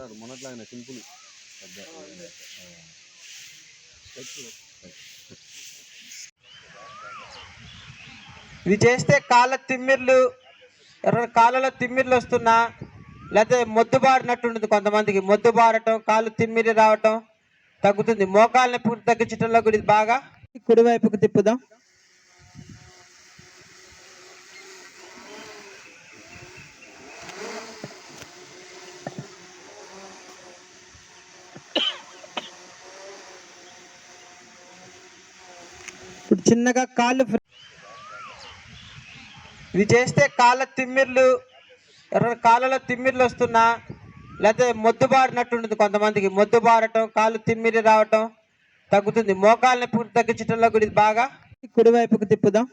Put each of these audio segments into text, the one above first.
Sir మొన్నట్లాగానే simple. ఇది చేస్తే కాళ్ళ తిమ్మిర్లు ఎవరైనా కాళ్ళలో తిమ్మిర్లు వస్తున్నా లేకపోతే మొద్దుబారినట్టు ఉంటుంది కొంతమందికి. మొద్దుబారటం కాళ్ళు తిమ్మిరి రావటం తగ్గుతుంది. మోకాళ్ళ నొప్పి తగ్గించడంలో కూడా ఇది బాగా. కుడివైపుకు తిప్పుదాం. ఇప్పుడు చిన్నగా కాళ్ళు ఇది చేస్తే కాళ్ళ తిమ్మిర్లు కాళ్ళలో తిమ్మిర్లు వస్తున్నా లేకపోతే మొద్దుబారినట్టు ఉంటుంది కొంతమందికి. మొద్దుబారటం కాళ్ళు తిమ్మిరి రావటం తగ్గుతుంది. మోకాళ్ళ నొప్పి తగ్గించడంలో కూడా ఇది బాగా కుడివైపుకు తిప్పుదాం.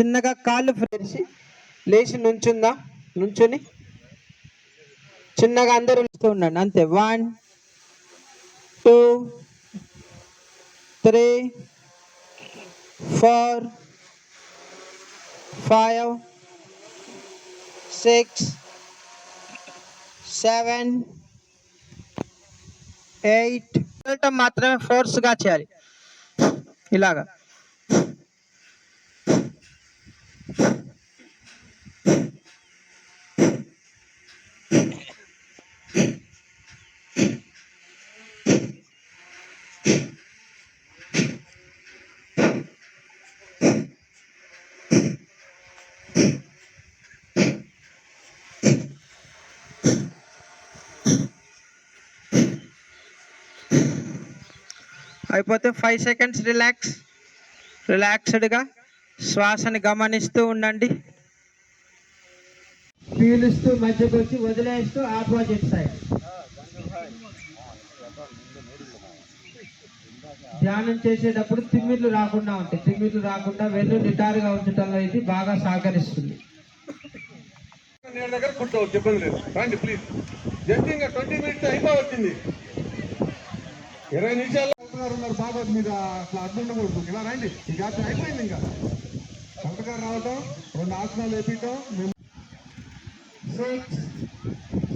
చిన్నగా కాళ్ళు ఫ్రెండ్స్. లేచి నుంచుందా. నుంచుని. చిన్నగా అందరూ లేస్తూ ఉండండి. అంతే. One two three four five six seven eight. మాత్రమే ఫోర్స్గా చేయాలి. ఇలాగా. అయిపోతే ఫైవ్ సెకండ్స్ రిలాక్స్ రిలాక్స్డ్గా శ్వాసని గమనిస్తూ ఉండండి. పీలుస్తూ మధ్యకు వచ్చి వదిలేస్తూ ఆపోజిట్ సైడ్ ధ్యానం చేసేటప్పుడు తిమ్మిర్లు రాకుండా ఉంటాయి తిమ్మిర్లు రాకుండా వెన్ను నిటారుగా ఉంచడంలో ఇది బాగా సహకరిస్తుంది. నేను దగ్గర కూర్చోవచ్చు ఇబ్బంది లేదు రండి ప్లీజ్ జస్ట్ ఇంకా ట్వంటీ మినిట్స్ అయిపోవచ్చింది. ఇరవై నిమిషాలు గారు ఉన్నారు బాగా మీద అట్లా అడ్డు ఉండకూడదు ఇలా రండి. ఇంకా అట్లా అయిపోయింది ఇంకా. కలెక్టర్ గారు రావటం రెండు ఆసనాలు వేపించడం సిక్స్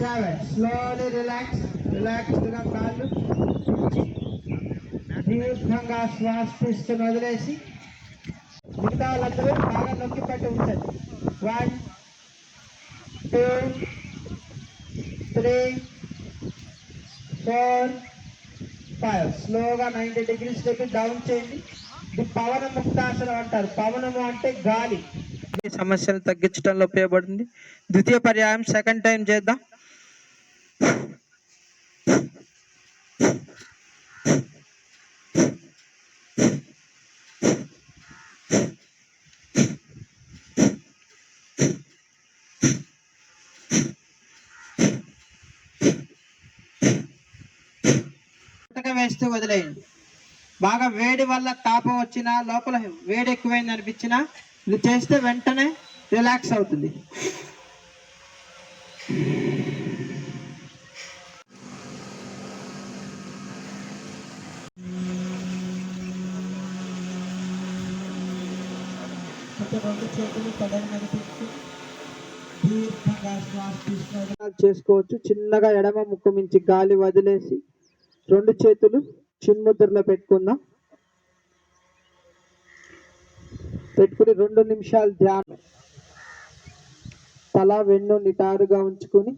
సెవెన్ స్లోలీ రిలాక్స్ రిలాక్స్డ్గా కాళ్ళు దీర్ఘంగా శ్వాస తీసుకుని వదిలేసి మిగతా వాళ్ళందరూ బాగా నొక్కి పట్టి ఉంచండి. One two three four five స్లోగా నైంటీ డిగ్రీస్ దగ్గర డౌన్ చేయండి. ఇది పవన ముక్తాసనం అంటారు. పవనము అంటే గాలి. సమస్యను తగ్గించడంలో ఉపయోగపడుతుంది ద్వితీయ పర్యాయం సెకండ్ టైం చేద్దాం. వదిలేయండి బాగా వేడి వల్ల తాపం వచ్చినా లోపల వేడి ఎక్కువైంది అనిపించినా ఇది చేస్తే వెంటనే రిలాక్స్ అవుతుంది. చేసుకోవచ్చు. చిన్నగా ఎడమ ముక్కు మించి గాలి వదిలేసి రెండు చేతులు చిన్ముద్రలో పెట్టుకుందాం. పెట్టుకుని రెండు నిమిషాలు ధ్యానం. తల వెన్ను నిటారుగా ఉంచుకుని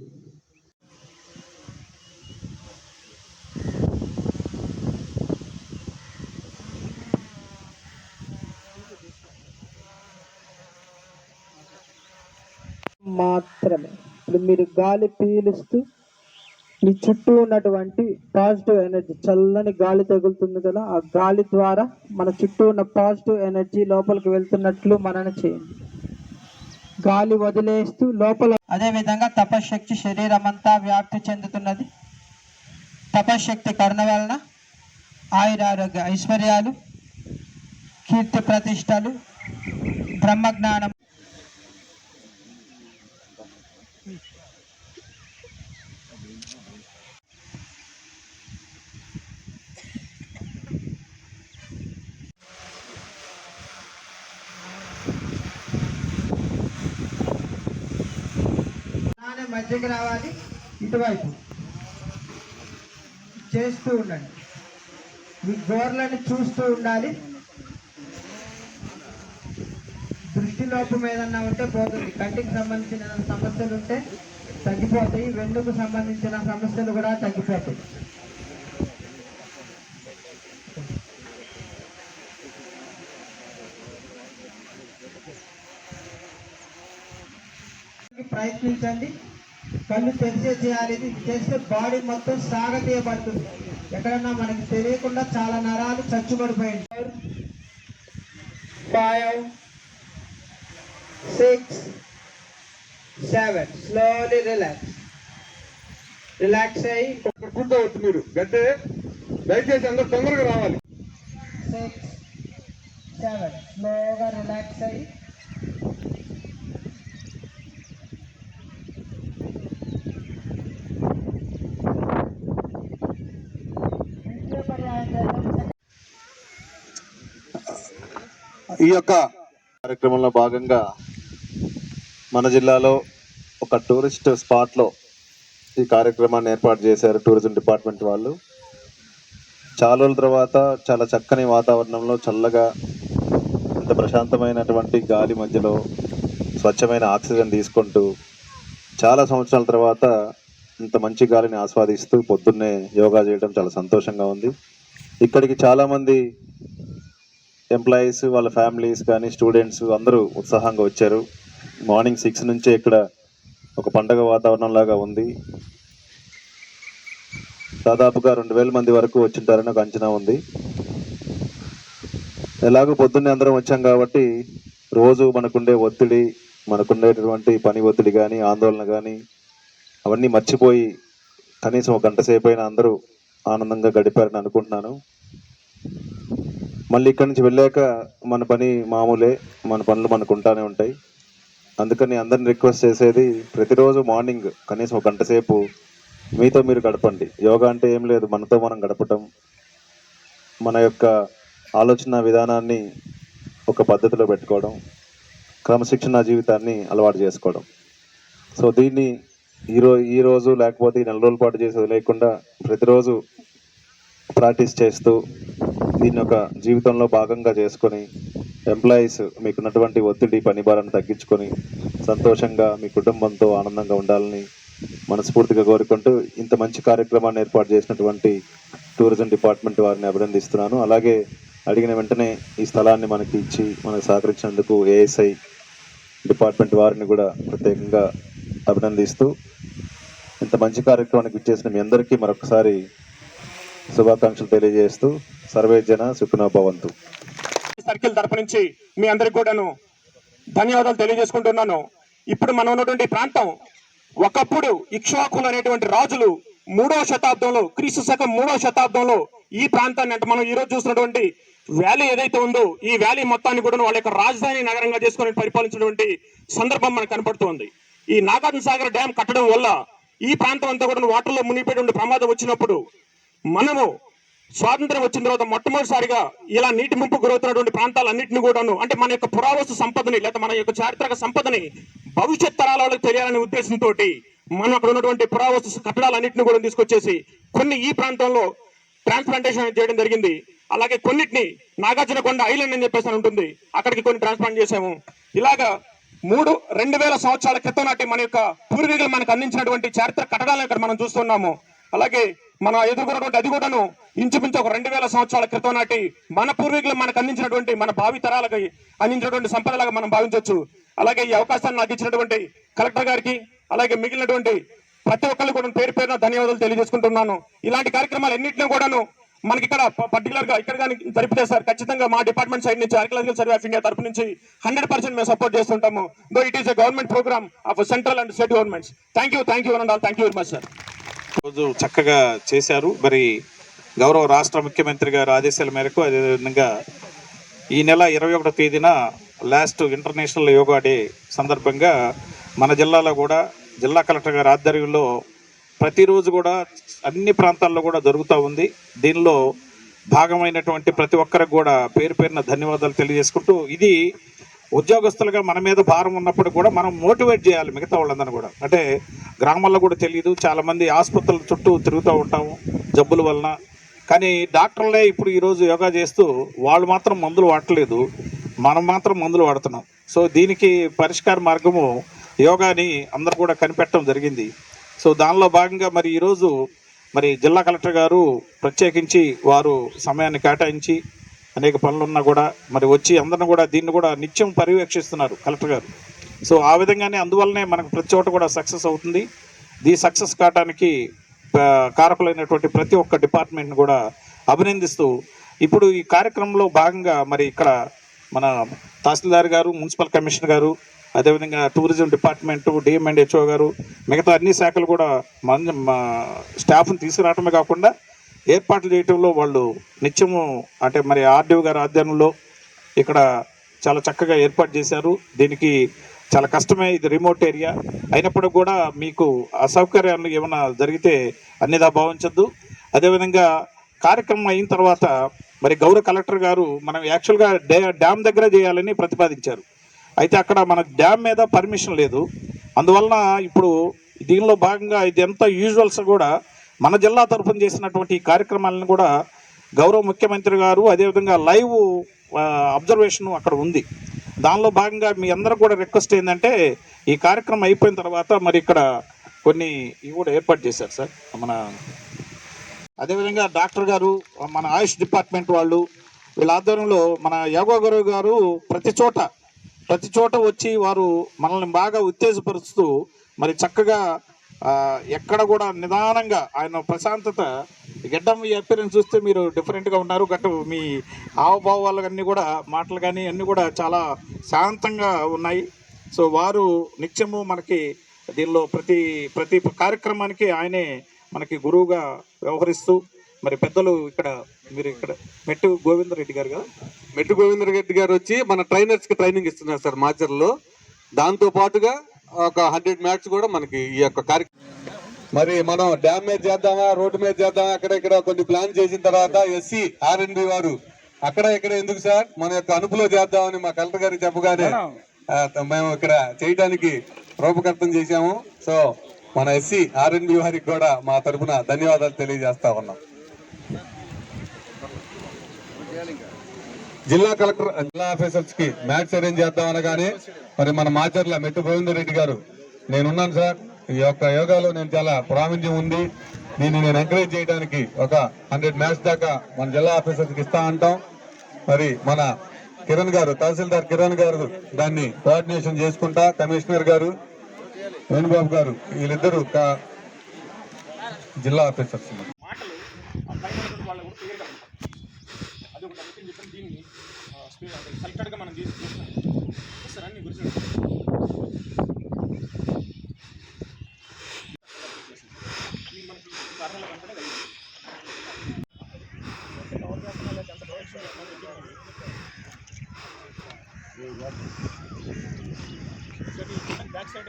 మాత్రమే. ఇప్పుడు మీరు గాలి పీలుస్తూ నీ చుట్టూ ఉన్నటువంటి పాజిటివ్ ఎనర్జీ చల్లని గాలి తగులుతుంది కదా ఆ గాలి ద్వారా మన చుట్టూ ఉన్న పాజిటివ్ ఎనర్జీ లోపలికి వెళ్తున్నట్లు మనన చేయండి. గాలి వదిలేస్తూ లోపల అదే విధంగా తపశక్తి శరీరం అంతా వ్యాప్తి చెందుతున్నది. తపశక్తి కరుణ వలన ఆయురారోగ్య ఐశ్వర్యాలు కీర్తి ప్రతిష్టలు బ్రహ్మజ్ఞానం. మధ్యకి రావాలి. ఇటువైపు. చేస్తూ ఉండండి. మీ గోర్లను చూస్తూ ఉండాలి. దృష్టి లోపం ఏదన్నా ఉంటే పోతుంది. కంటికి సంబంధించిన సమస్యలు ఉంటే తగ్గిపోతాయి. వెన్నుకు సంబంధించిన సమస్యలు కూడా తగ్గిపోతాయి. ప్రయత్నించండి. కళ్ళు తెరిచే చేయాలి. ఇది చేస్తే బాడీ మొత్తం సాగతీయబడుతుంది. ఎక్కడన్నా మనకి తెలియకుండా చాలా నరాలు చచ్చుబడిపోయింది. Five six seven slowly relax relax అయ్యి ఇక్కడ కూర్చోవచ్చు మీరు. గడ్డే దయచేసి అందరు తొందరగా రావాలి. సిక్స్ సెవెన్ స్లోగా రిలాక్స్ అయ్యి ద్వితీయ పర్యాయం చేద్దాం. ఈ యొక్క కార్యక్రమంలో భాగంగా మన జిల్లాలో ఒక టూరిస్ట్ స్పాట్లో ఈ కార్యక్రమాన్ని ఏర్పాటు చేశారు టూరిజం డిపార్ట్మెంట్ వాళ్ళు. చాలా రోజుల తర్వాత చాలా చక్కని వాతావరణంలో చల్లగా ఇంత ప్రశాంతమైనటువంటి గాలి మధ్యలో స్వచ్ఛమైన ఆక్సిజన్ తీసుకుంటూ చాలా సంవత్సరాల తర్వాత ఇంత మంచి గాలిని ఆస్వాదిస్తూ పొద్దున్నే యోగా చేయడం చాలా సంతోషంగా ఉంది. ఇక్కడికి చాలామంది ఎంప్లాయీస్ వాళ్ళ ఫ్యామిలీస్ కానీ స్టూడెంట్స్ అందరూ ఉత్సాహంగా వచ్చారు. మార్నింగ్ సిక్స్ నుంచే ఇక్కడ ఒక పండగ వాతావరణం లాగా ఉంది. దాదాపుగా రెండు వేల మంది వరకు వచ్చింటారని ఒక అంచనా ఉంది. ఎలాగో పొద్దున్నే అందరం వచ్చాం కాబట్టి రోజు మనకుండే ఒత్తిడి మనకుండేటటువంటి పని ఒత్తిడి కానీ ఆందోళన కానీ అవన్నీ మర్చిపోయి కనీసం ఒక గంట సేపు అయినా అందరూ ఆనందంగా గడిపారని అనుకుంటున్నాను. మళ్ళీ ఇక్కడి నుంచి వెళ్ళాక మన పని మామూలే మన పనులు మనకు ఉంటానే ఉంటాయి. అందుకని అందరిని రిక్వెస్ట్ చేసేది ప్రతిరోజు మార్నింగ్ కనీసం ఒక గంట సేపు మీతో మీరు గడపండి. యోగా అంటే ఏం లేదు మనతో మనం గడపటం. మన యొక్క ఆలోచన విధానాన్ని ఒక పద్ధతిలో పెట్టుకోవడం. క్రమశిక్షణ జీవితాన్ని అలవాటు చేసుకోవడం. సో దీన్ని ఈరో ఈ రోజు లేకపోతే నెల రోజుల పాటు చేసేది లేకుండా ప్రతిరోజు ప్రాక్టీస్ చేస్తూ దీన్ని ఒక జీవితంలో భాగంగా చేసుకొని ఎంప్లాయీస్ మీకున్నటువంటి ఒత్తిడి పని భారాన్ని తగ్గించుకొని సంతోషంగా మీ కుటుంబంతో ఆనందంగా ఉండాలని మనస్ఫూర్తిగా కోరుకుంటూ ఇంత మంచి కార్యక్రమాన్ని ఏర్పాటు చేసినటువంటి టూరిజం డిపార్ట్మెంట్ వారిని అభినందిస్తున్నాను. అలాగే అడిగిన వెంటనే ఈ స్థలాన్ని మనకి ఇచ్చి మనకు సహకరించినందుకు ఏఎస్ఐ డిపార్ట్మెంట్ వారిని కూడా ప్రత్యేకంగా అభినందిస్తూ ఇంత మంచి కార్యక్రమానికి ఇచ్చేసిన మీ అందరికీ మరొకసారి శుభాకాంక్షలు తెలియజేస్తూ సర్వే జన సుఖినోభవంతు సర్కిల్ తరపు నుంచి మీ అందరికి కూడాను ధన్యవాదాలు తెలియజేసుకుంటున్నాను. ఇప్పుడు మనం ఉన్నటువంటి ప్రాంతం ఒకప్పుడు ఇక్ష్వాకులు అనేటువంటి రాజులు మూడవ శతాబ్దంలో క్రీస్తు శకం మూడవ శతాబ్దంలో ఈ ప్రాంతాన్ని అంటే మనం ఈరోజు చూసినటువంటి వ్యాలీ ఏదైతే ఉందో ఈ వ్యాలీ మొత్తాన్ని కూడా వాళ్ళ యొక్క రాజధాని నగరంగా చేసుకుని పరిపాలించినటువంటి సందర్భం మనకు కనపడుతోంది. ఈ నాగార్జున సాగర్ డ్యామ్ కట్టడం వల్ల ఈ ప్రాంతం అంతా కూడా వాటర్లో మునిగిపోయేటువంటి ప్రమాదం వచ్చినప్పుడు మనము స్వాతంత్రం వచ్చిన తర్వాత మొట్టమొదటిసారిగా ఇలా నీటి ముంపు గురవుతున్నటువంటి ప్రాంతాలన్నింటినీ కూడాను అంటే మన యొక్క పురావస్తు సంపదని లేదా మన యొక్క చారిత్రక సంపదని భవిష్యత్ తరాల వాళ్ళకి తెలియాలనే ఉద్దేశంతో మనం అక్కడ ఉన్నటువంటి పురావస్తు కట్టడాలన్నింటినీ కూడా తీసుకొచ్చేసి కొన్ని ఈ ప్రాంతంలో ట్రాన్స్ప్లాంటేషన్ చేయడం జరిగింది. అలాగే కొన్నిటిని నాగార్జున కొండ ఐలాండ్ అని చెప్పేసి ఉంటుంది. అక్కడికి కొన్ని ట్రాన్స్ప్లాంట్ చేసాము ఇలాగా మూడు రెండు వేల సంవత్సరాల క్రితం నాటి మన యొక్క పూర్వీకులు మనకు అందించినటువంటి చారిత్రక కట్టడాలను ఇక్కడ మనం చూస్తున్నాము. అలాగే మన ఎదుర్కొన్నటువంటి అది కూడాను ఇంచుమించు ఒక రెండు వేల సంవత్సరాల క్రితం నాటి మన పూర్వీకులు మనకు అందించినటువంటి మన భావితరాలకి అందించినటువంటి సంపదలాగా మనం భావించవచ్చు. అలాగే ఈ అవకాశాన్ని నాకు ఇచ్చినటువంటి కలెక్టర్ గారికి అలాగే మిగిలినటువంటి ప్రతి ఒక్కళ్ళు కూడా పేరు పేరున ధన్యవాదాలు తెలియజేసుకుంటున్నాను. ఇలాంటి కార్యక్రమాలు ఎన్నింటినీ కూడాను మనకి ఇక్కడ పర్టికులర్గా ఇక్కడ కానీ జరిపితే సార్ ఖచ్చితంగా మా డిపార్ట్మెంట్ సైడ్ నుంచి ఆర్కియాలజికల్ సర్వే ఆఫ్ ఇండియా తరపు నుంచి హండ్రెడ్ పర్సెంట్ మేము సపోర్ట్ చేస్తుంటాము. Though it is a government programme of central and state governments thank you thank you and all thank you very much sir రోజు చక్కగా చేశారు. మరి గౌరవ రాష్ట్ర ముఖ్యమంత్రి గారు ఆదేశాల మేరకు అదేవిధంగా ఈ నెల ఇరవై ఒకటో తేదీన లాస్ట్ ఇంటర్నేషనల్ యోగా డే సందర్భంగా మన జిల్లాలో కూడా జిల్లా కలెక్టర్ గారి ఆధ్వర్యంలో ప్రతిరోజు కూడా అన్ని ప్రాంతాల్లో కూడా జరుగుతూ ఉంది. దీనిలో భాగమైనటువంటి ప్రతి ఒక్కరికి కూడా పేరు పేరున ధన్యవాదాలు తెలియజేసుకుంటూ ఇది ఉద్యోగస్తులుగా మన మీద భారం ఉన్నప్పుడు కూడా మనం మోటివేట్ చేయాలి మిగతా వాళ్ళందరూ కూడా. అంటే గ్రామాల్లో కూడా తెలియదు చాలామంది ఆసుపత్రుల చుట్టూ తిరుగుతూ ఉంటాము జబ్బుల వలన. కానీ డాక్టర్లే ఇప్పుడు ఈరోజు యోగా చేస్తూ వాళ్ళు మాత్రం మందులు వాడట్లేదు. మనం మాత్రం మందులు వాడుతున్నాం. సో దీనికి పరిష్కార మార్గము యోగాని అందరూ కూడా కనిపెట్టడం జరిగింది. సో దానిలో భాగంగా మరి ఈరోజు మరి జిల్లా కలెక్టర్ గారు ప్రత్యేకించి వారు సమయాన్ని కేటాయించి అనేక పనులున్నా కూడా మరి వచ్చి అందరిని కూడా దీన్ని కూడా నిత్యం పర్యవేక్షిస్తున్నారు కలెక్టర్ గారు. సో ఆ విధంగానే అందువల్లనే మనకు ప్రతి చోట కూడా సక్సెస్ అవుతుంది. దీ సక్సెస్ కావడానికి కారకులైనటువంటి ప్రతి ఒక్క డిపార్ట్మెంట్ని కూడా అభినందిస్తూ ఇప్పుడు ఈ కార్యక్రమంలో భాగంగా మరి ఇక్కడ మన తహసీల్దార్ గారు మున్సిపల్ కమిషనర్ గారు అదేవిధంగా tourism department DM and HO గారు మిగతా అన్ని శాఖలు కూడా మన మా స్టాఫ్ని తీసుకురావటమే కాకుండా ఏర్పాట్లు చేయటంలో వాళ్ళు నిత్యము అంటే మరి ఆర్డీఓ గారి ఆధ్వర్యంలో ఇక్కడ చాలా చక్కగా ఏర్పాటు చేశారు. దీనికి చాలా కష్టమే ఇది రిమోట్ ఏరియా. అయినప్పుడు కూడా మీకు అసౌకర్యాలు ఏమైనా జరిగితే అన్నిదా భావించద్దు. అదేవిధంగా కార్యక్రమం అయిన తర్వాత మరి గౌరవ కలెక్టర్ గారు మనం యాక్చువల్గా డే డ్యామ్ దగ్గర చేయాలని ప్రతిపాదించారు. అయితే అక్కడ మన డ్యామ్ మీద పర్మిషన్ లేదు. అందువలన ఇప్పుడు దీనిలో భాగంగా ఇది ఎంత యూజువల్స్ కూడా మన జిల్లా తరఫున చేసినటువంటి ఈ కార్యక్రమాలను కూడా గౌరవ ముఖ్యమంత్రి గారు అదేవిధంగా లైవ్ అబ్జర్వేషన్ అక్కడ ఉంది. దానిలో భాగంగా మీ అందరూ కూడా రిక్వెస్ట్ ఏంటంటే ఈ కార్యక్రమం అయిపోయిన తర్వాత మరి ఇక్కడ కొన్ని ఇవి కూడా ఏర్పాటు చేశారు సార్. మన అదేవిధంగా డాక్టర్ గారు మన ఆయుష్ డిపార్ట్మెంట్ వాళ్ళు వీళ్ళ ఆధ్వర్యంలో మన యోగా గురువు గారు ప్రతి చోట ప్రతి చోట వచ్చి వారు మనల్ని బాగా ఉత్తేజపరుస్తూ మరి చక్కగా ఎక్కడ కూడా నిదానంగా ఆయన ప్రశాంతత గడ్డం మీ అపీరెన్స్ చూస్తే మీరు డిఫరెంట్గా ఉన్నారు. గట్టు మీ హావభావాలు అన్నీ కూడా మాటలు కానీ అన్నీ కూడా చాలా శాంతంగా ఉన్నాయి. సో వారు నిత్యము మనకి దీనిలో ప్రతి ప్రతి కార్యక్రమానికి ఆయనే మనకి గురువుగా వ్యవహరిస్తూ మరి పెద్దలు ఇక్కడ మీరు ఇక్కడ మెట్టు గోవిందరెడ్డి గారు కదా? మెట్టు గోవిందరెడ్డి గారు వచ్చి మన ట్రైనర్స్కి ట్రైనింగ్ ఇస్తున్నారు సార్ మాచర్లో. దాంతో పాటుగా ఒక హండ్రెడ్ మ్యాచ్ కూడా మనకి ఈ యొక్క కార్యక్రమం మరి మనం డ్యామ్ మీద చేద్దామా రోడ్డు మీద చేద్దామా అక్కడ ఇక్కడ కొన్ని ప్లాన్ చేసిన తర్వాత ఎస్సీ ఆర్ఎన్బి వారు అక్కడ ఇక్కడ ఎందుకు సార్? మన యొక్క అనుపులో చేద్దామని మా కలెక్టర్ గారికి చెప్పగానే మేము ఇక్కడ చేయడానికి రూపకల్పన చేశాము. సో మన ఎస్సీ ఆర్ఎన్బి వారికి కూడా మా తరపున ధన్యవాదాలు తెలియజేస్తా ఉన్నాం. జిల్లా కలెక్టర్ జిల్లా ఆఫీసర్స్కి మ్యాచ్ అరేంజ్ చేద్దాం అనగానే మరి మన మాచర్ల మెట్టు గోవిందర్ రెడ్డి గారు నేనున్నాను సార్. ఈ యొక్క యోగాలో నేను చాలా ప్రావీణ్యం ఉంది. దీన్ని నేను ఎంకరేజ్ చేయడానికి ఒక హండ్రెడ్ మ్యాచ్ దాకా మన జిల్లా ఆఫీసర్స్కి ఇస్తా అంటాం. మరి మన కిరణ్ గారు తహసీల్దార్ కిరణ్ గారు దాన్ని కోఆర్డినేషన్ చేసుకుంటా కమిషనర్ గారు వేణుబాబు గారు వీళ్ళిద్దరూ జిల్లా ఆఫీసర్స్ మాటలు ఆ పైన ఉన్నటువంటి వాళ్ళు కూడా క్లియర్గా ఉంటారు అది ఒకటి అందుకని చెప్పి దీన్ని స్పీడ్ మనం తీసుకుంటాం సార్ అన్ని గురించి బ్యాక్ సైడ్